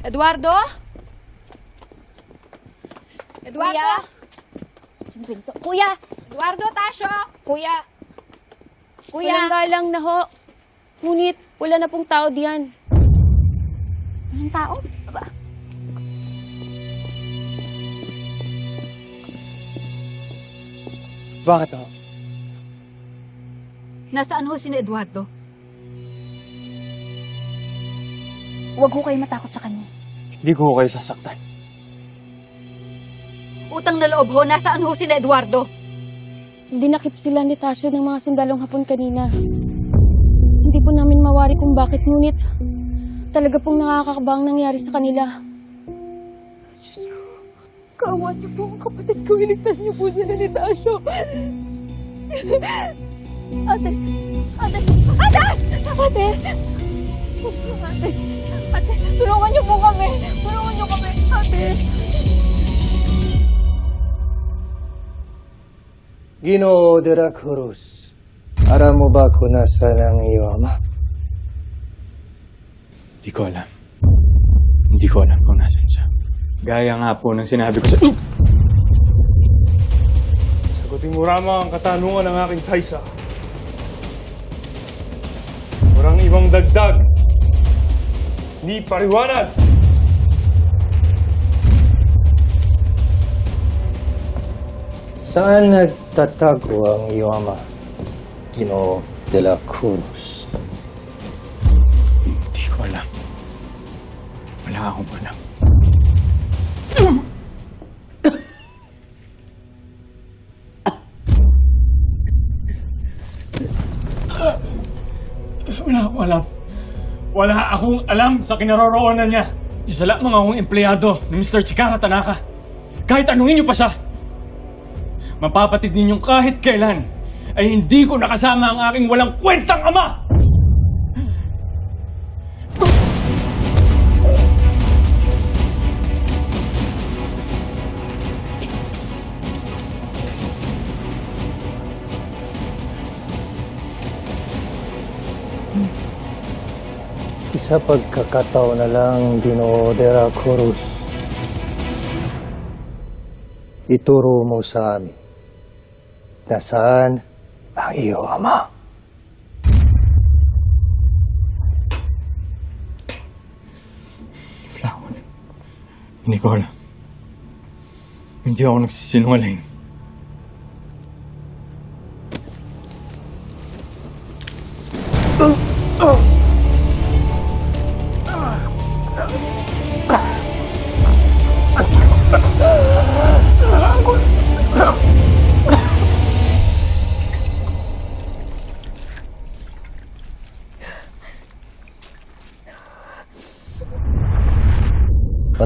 Eduardo? Eduardo? Kuya? Sino pinto? Kuya! Eduardo, Tasyo? Kuya! Kuya! Walang galang na ho. Ngunit, wala na pong tao diyan. Walang tao? Aba, Bakit ho? Nasaan ho si Eduardo? Huwag ko kayo matakot sa kanya. Hindi ko kayo sasaktan. Utang na loob ho, nasaan ho si Eduardo? Dinakip sila ni Tasyo ng mga sundalong hapon kanina. Hindi po namin mawari kung bakit, ngunit talaga pong nakakakabang nangyari sa kanila. Kawan niyo po ang kapatid ko. Iligtas niyo po sila ni Tasyo. Ate! Ate! Ate! Ate! Ate! Ate! Tulungan niyo po kami! Tulungan niyo kami! Ate! Ginoo de la Cruz, alam mo ba kung nasaan ang iyong ama? Hindi ko alam. Hindi ko alam kung nasan siya. Gaya nga po ng sinabi ko sa... Sagutin mo rama ang katanungan ng aking Kaisa. Walang ibang dagdag. Ni pariwanag. Saan nagtatago ang iyong ama? Ginoo de la Cruz. Hindi ko alam. Wala akong alam. Wala akong alam. Wala akong alam sa kinaroroonan niya. Isa lamang akong empleyado ni Mr. Chikara Tanaka. Kahit anuhin niyo pa siya. Mapapatid ninyong kahit kailan ay hindi ko nakasama ang aking walang kwentang ama! Isa pagkakataon na lang, Ginoo de la Cruz. Ituro mo sa amin nasaan ang iyong ama. Ako. Hindi ko alam. Hindi ako nagsisinungaling.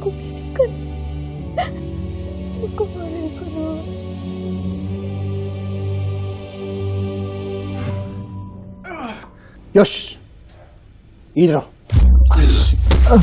Gumising ka na. Na. Yosh! Idro! Ugh.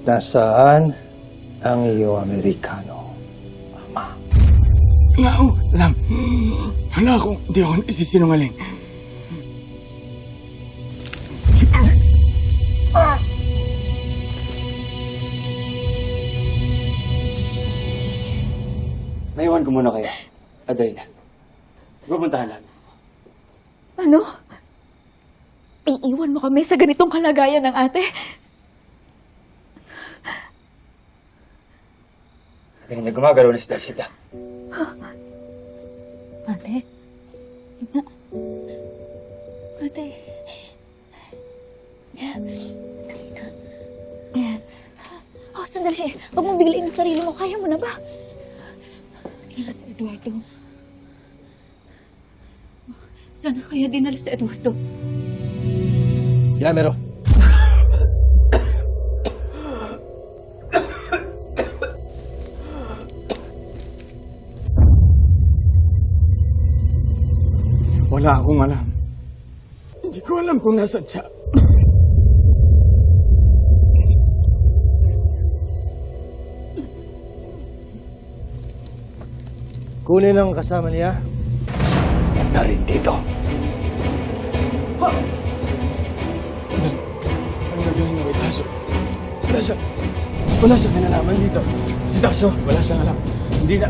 Nasaan ang iyong Amerikano? Wala akong alam. Wala akong, hindi ako nagsisinungaling. Naiwan ko muna kayo. Aday na. Pupuntahan namin. Ano? Iiwan mo kami sa ganitong kalagayan ng ate? Kaya na gumagalaw na si Darcy Ate? Ate. Oh, sandali. Huwag mong biglain ang sarili mo. Kaya mo na ba? Kaya si Eduardo. Sana kaya dinala si Eduardo. や Wala akong alam. Hindi ko alam kung nasa siya. Kunin ang kasama niya at narin dito. Anong gagawin ko kay Tasyo? Wala siya. Wala siyang kinalaman dito. Si Tasyo, wala siyang alam. Hindi na...